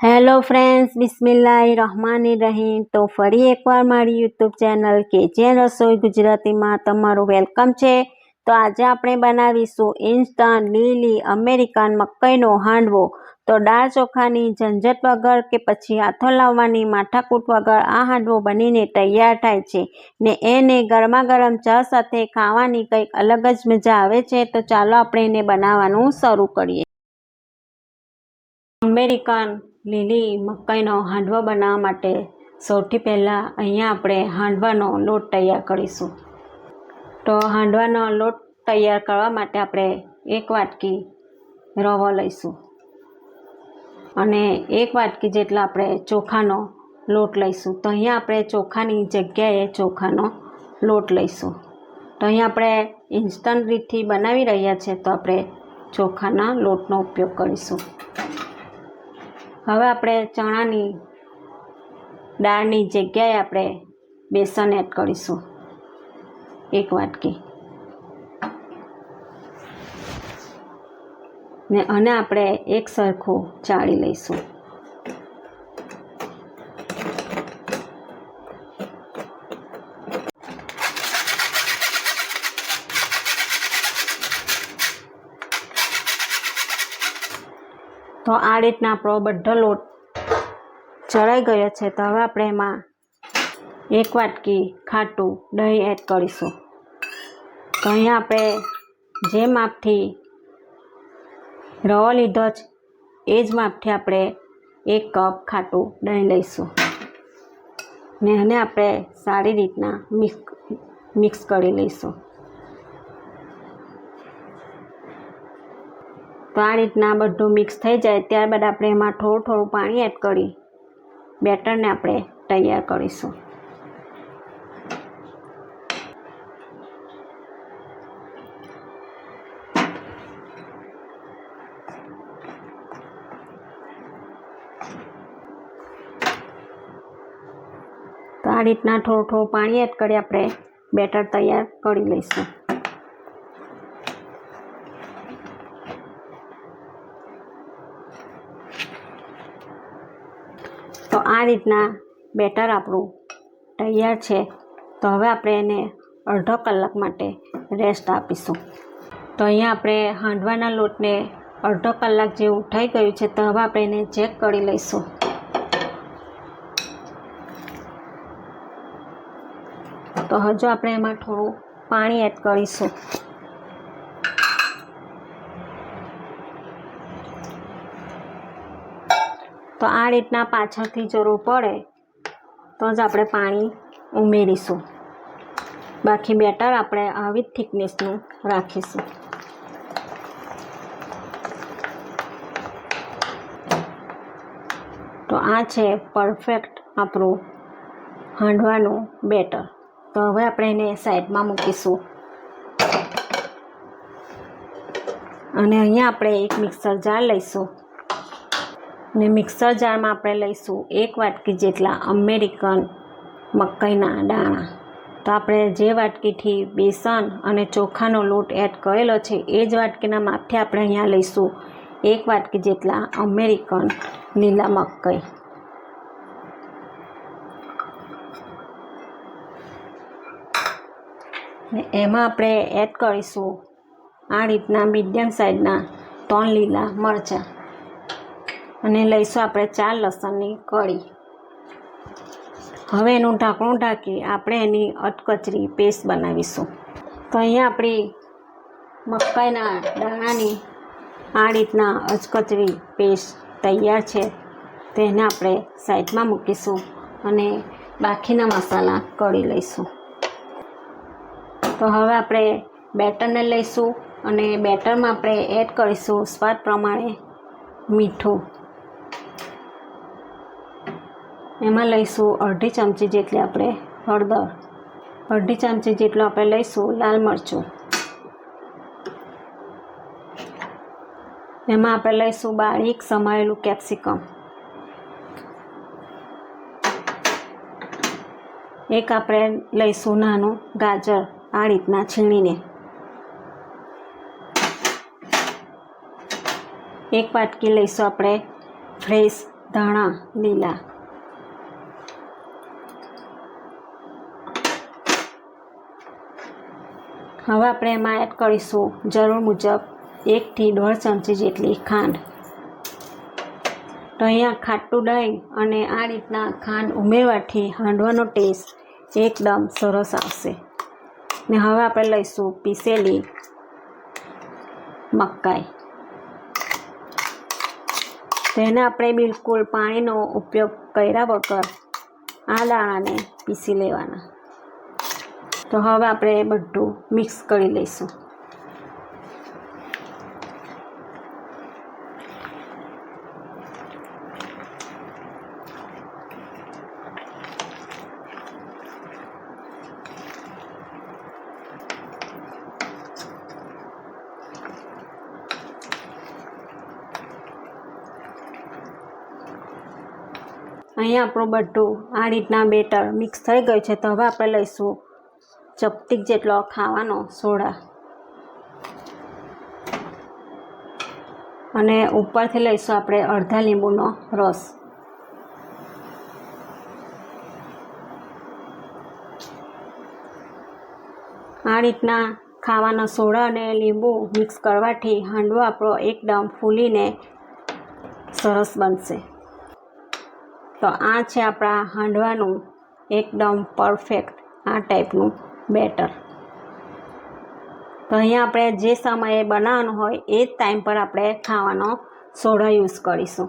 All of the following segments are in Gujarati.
હેલો ફ્રેન્ડ્સ બિસ્મિલ્લાહ રહમાન રહીમ તો ફરી એકવાર મારી યુટ્યુબ ચેનલ કે જે રસોઈ ગુજરાતીમાં તમારું વેલકમ છે. તો આજે આપણે બનાવીશું ઇન્સ્ટન્ટ લીલી અમેરિકન મકાઈનો હાંડવો. તો દાળ ચોખાની ઝંઝટ વગર કે પછી હાથો લાવવાની માથાકૂટ વગર આ હાંડવો બનીને તૈયાર થાય છે. ને એને ગરમા ગરમ ચા સાથે ખાવાની કંઈક અલગ જ મજા આવે છે. તો ચાલો આપણે એને બનાવવાનું શરૂ કરીએ. અમેરિકન લીલી મકાઈનો હાંડવો બનાવવા માટે સૌથી પહેલાં અહીંયા આપણે હાંડવાનો લોટ તૈયાર કરીશું. તો હાંડવાનો લોટ તૈયાર કરવા માટે આપણે એક વાટકી રવો લઈશું અને એક વાટકી જેટલા આપણે ચોખાનો લોટ લઈશું. તો અહીંયા આપણે ચોખાની જગ્યાએ ચોખાનો લોટ લઈશું. તો અહીંયા આપણે ઇન્સ્ટન્ટ રીતથી બનાવી રહ્યા છે તો આપણે ચોખાના લોટનો ઉપયોગ કરીશું. હવે આપણે ચણાની દાળની જગ્યાએ આપણે બેસન એડ કરીશું. એક વાટકી. ને અને આપણે એક સરખું ચાળી લઈશું. તો આ રીતના આપણો બધો લોટ ચડાઈ ગયો છે. તો હવે આપણે એમાં એક વાટકી ખાટું દહીં એડ કરીશું. તો અહીંયા આપણે જે માપથી રવો લીધો છે, એ જ માપથી આપણે એક કપ ખાટું દહીં લઈશું. ને એને આપણે સારી રીતના મિક્સ મિક્સ કરી લઈશું. તો આ રીતના બધું મિક્સ થઈ જાય, ત્યારબાદ આપણે એમાં થોડું થોડું પાણી એડ કરી, બેટરને આપણે તૈયાર કરીશું. તો આ રીતના થોડું થોડું પાણી એડ કરી આપણે બેટર તૈયાર કરી લઈશું તો આ રીતના બેટર આપણું તૈયાર છે. તો હવે આપણે એને અડધો કલાક માટે રેસ્ટ આપીશું. તો અહીંયા આપણે હાંડવાના લોટને અડધો કલાક જેવું થઈ ગયું છે. તો હવે આપણે એને ચેક કરી લઈશું. તો હજુ આપણે એમાં થોડું પાણી એડ કરીશું. તો આ રીતના પાછળથી જરૂર પડે તો જ આપણે પાણી ઉમેરીશું. બાકી બેટર આપણે આવી થિકનેસનું રાખીશું. તો આ છે પરફેક્ટ આપણું હાંડવાનું બેટર. તો હવે આપણે એને સાઈડમાં મૂકીશું. અને અહીંયા આપણે એક મિક્સર જાર લઈશું. ને મિક્સર જારમાં આપણે લઈશું એક વાટકી જેટલા અમેરિકન મકાઈના દાણા. તો આપણે જે વાટકીથી બેસન અને ચોખાનો લોટ એડ કરેલો છે, એ જ વાટકીના માપથી આપણે અહીંયા લઈશું એક વાટકી જેટલા અમેરિકન લીલા મકાઈ. ને એમાં આપણે એડ કરીશું આ રીતના મીડિયમ સાઇઝના ત્રણ લીલા મરચાં. અને લઈશું આપણે ચાર લસણની કળી. હવે એનું ઢાંકણું ઢાંકી આપણે એની અટકચરી પેસ્ટ બનાવીશું. તો અહીંયા આપણી મકાઈના દાણાની આ રીતના અચકચરી પેસ્ટ તૈયાર છે. તેને આપણે સાઈડમાં મૂકીશું અને બાકીના મસાલા કરી લઈશું. તો હવે આપણે બેટરને લઈશું અને બેટરમાં આપણે એડ કરીશું સ્વાદ પ્રમાણે મીઠું. એમાં લઈશું અડધી ચમચી જેટલી આપણે હળદર, અડધી ચમચી જેટલું આપણે લઈશું લાલ મરચું. એમાં આપણે લઈશું બારીક સમાયેલું કેપ્સિકમ. એક આપણે લઈશું નાનું ગાજર આ રીતના છીણીને. એક પાટકી લઈશું આપણે ફ્રેશ ધાણા લીલા. હવે આપણે એમાં એડ કરીશું. જરૂર મુજબ એકથી દોઢ ચમચી જેટલી ખાંડ. તો અહીંયા ખાટું દહીં અને આ રીતના ખાંડ ઉમેરવાથી હાંડવાનો ટેસ્ટ એકદમ સરસ આવશે. ને હવે આપણે લઈશું પીસેલી મકાઈ. તેને આપણે બિલકુલ પાણીનો ઉપયોગ કર્યા વગર આ દાણાને પીસી લેવાના. તો હવે આપણે બધું મિક્સ કરી લઈશું. અહીંયા આપણું બધું આ રીતના બેટર મિક્સ થઈ ગયું છે. તો હવે આપણે લઈશું ચપટીક જેટલો ખાવાનો સોડા. અને ઉપરથી લઈશું આપણે અડધા લીંબુનો રસ. આ રીતના ખાવાના સોડા અને લીંબુ મિક્સ કરવાથી હાંડવો આપણો એકદમ ફૂલીને સરસ બનશે. તો આ છે આપણા હાંડવાનું એકદમ પરફેક્ટ આ ટાઈપનું. બેટર. તો અહીંયા આપણે જે સમયે બનાવવાનું હોય એ જ ટાઈમ પર આપણે ખાવાનો સોડા યુઝ કરીશું.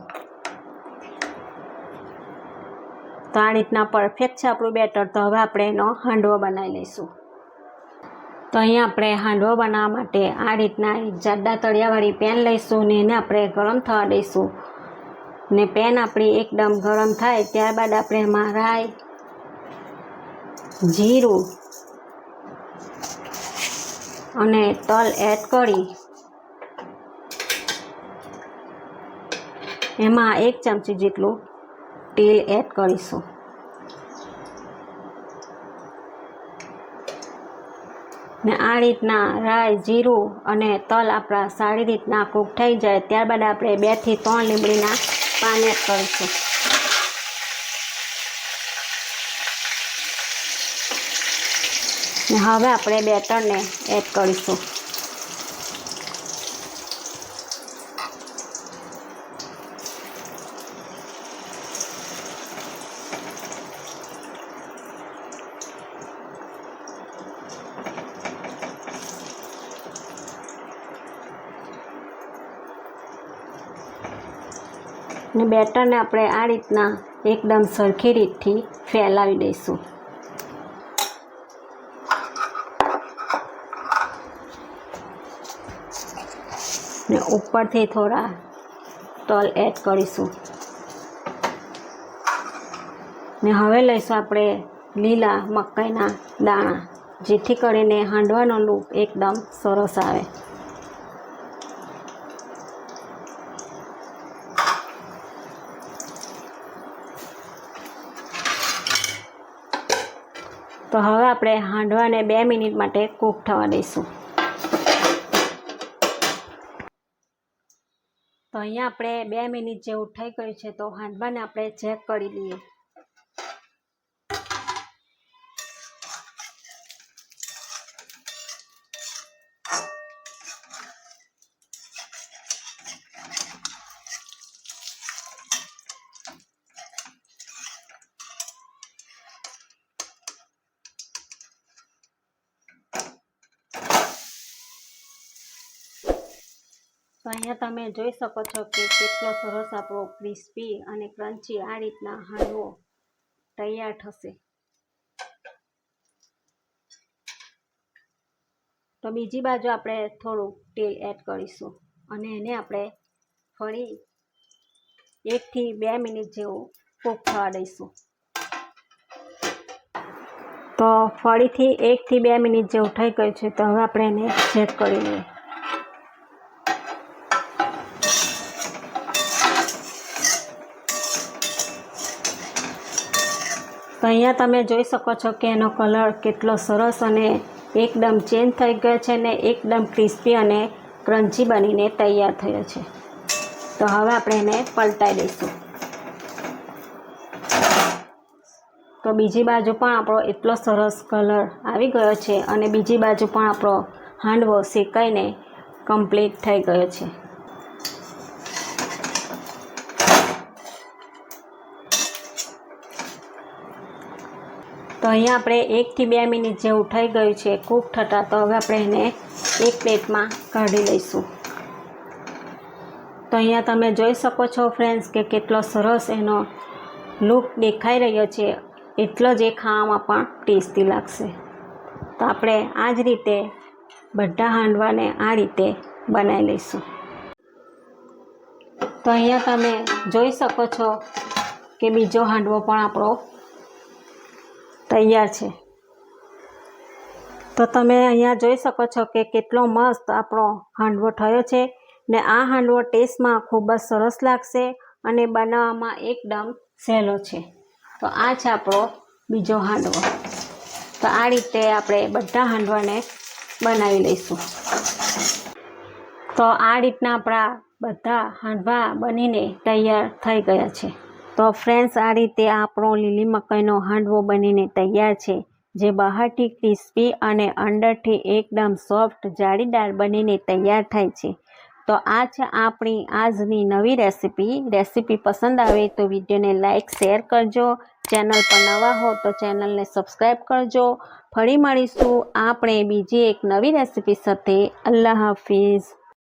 તો આ રીતના પરફેક્ટ છે આપણું બેટર. તો હવે આપણે એનો હાંડવો બનાવી લઈશું. તો અહીંયા આપણે હાંડવો બનાવવા માટે આ રીતના એક જાડા તળિયાવાળી પેન લઈશું ને એને આપણે ગરમ થવા દઈશું. ને પેન આપણી એકદમ ગરમ થાય ત્યારબાદ આપણે એમાં રાઈ, જીરું અને તલ એડ કરી. એમાં એક ચમચી જેટલું તેલ એડ કરીશું. ને આ રીતના રાઈ, જીરું અને તલ આપણા સારી રીતના કૂક થઈ જાય, ત્યારબાદ આપણે બેથી ત્રણ લીમડીના પાન એડ કરીશું. ને હવે આપણે બેટરને એડ કરીશું. ને બેટરને આપણે આ રીતના એકદમ સરખી રીતથી ફેલાવી દઈશું. ને ઉપરથી થોડા તલ એડ કરીશું. ને હવે લઈશું આપણે લીલા મકાઈના દાણા, જેથી કરીને હાંડવાનો લૂપ એકદમ સરસ આવે. તો હવે આપણે હાંડવાને બે મિનિટ માટે કૂક થવા દઈશું. તો અહીંયા આપણે બે મિનિટ જેવું થઈ ગયું છે, તો હાંડવાને આપણે ચેક કરી લઈએ. અહીંયા તમે જોઈ શકો છો કે કેટલો સરસ આપણો ક્રિસ્પી અને ક્રન્ચી આ રીતના હાંડવો તૈયાર થશે. તો બીજી બાજુ આપણે થોડું તેલ એડ કરીશું અને એને આપણે ફરી એકથી બે મિનિટ જેવું કૂક થવા દઈશું. તો ફરીથી એકથી બે મિનિટ જેવું થઈ ગયું છે, તો હવે આપણે એને ચેક કરી લઈએ. તો અહીંયા તમે જોઈ શકો છો કે એનો કલર કેટલો સરસ અને એકદમ ચેન્જ થઈ ગયો છે ને એકદમ ક્રિસ્પી અને ક્રન્ચી બનીને તૈયાર થયો છે. તો હવે આપણે એને પલટાઈ દઈશું. તો બીજી બાજુ પણ આપણો એટલો સરસ કલર આવી ગયો છે અને બીજી બાજુ પણ આપણો હાંડવો શેકાઈને કમ્પ્લીટ થઈ ગયો છે. તો અહીંયા આપણે એકથી બે મિનિટ જેવું થઈ ગયું છે, કૂક થતાં, તો હવે આપણે એને એક પ્લેટમાં કાઢી લઈશું. તો અહીંયા તમે જોઈ શકો છો ફ્રેન્ડ્સ કે કેટલો સરસ એનો લુક દેખાઈ રહ્યો છે. એટલો જ એ ખાવામાં પણ ટેસ્ટી લાગશે. તો આપણે આ જ રીતે બધા હાંડવાને આ રીતે બનાવી લઈશું. તો અહીંયા તમે જોઈ શકો છો કે બીજો હાંડવો પણ આપણો તૈયાર છે. તો તમે અહીંયા જોઈ શકો છો કે કેટલો મસ્ત આપણો હાંડવો થયો છે ને આ હાંડવો ટેસ્ટમાં ખૂબ જ સરસ લાગશે અને બનાવવામાં એકદમ સહેલો છે. તો આ છે આપણો બીજો હાંડવો. તો આ રીતે આપણે બધા હાંડવાને બનાવી લઈશું. તો આ રીતના આપણા બધા હાંડવા બનીને તૈયાર થઈ ગયા છે. તો ફ્રેન્ડ્સ, આ રીતે આપણો લીલી મકાઈનો હાંડવો બનીને તૈયાર છે, જે બહારથી ક્રિસ્પી અને અંદરથી એકદમ સોફ્ટ જાળીદાર બનીને તૈયાર થાય છે. તો આ છે આપણી આજની નવી રેસીપી. રેસીપી પસંદ આવે તો વિડીયોને લાઇક શેર કરજો. ચેનલ પર નવા હો તો ચેનલને સબસ્ક્રાઈબ કરજો. ફરી મળીશું આપણે બીજી એક નવી રેસીપી સાથે. અલ્લાહ હાફિઝ.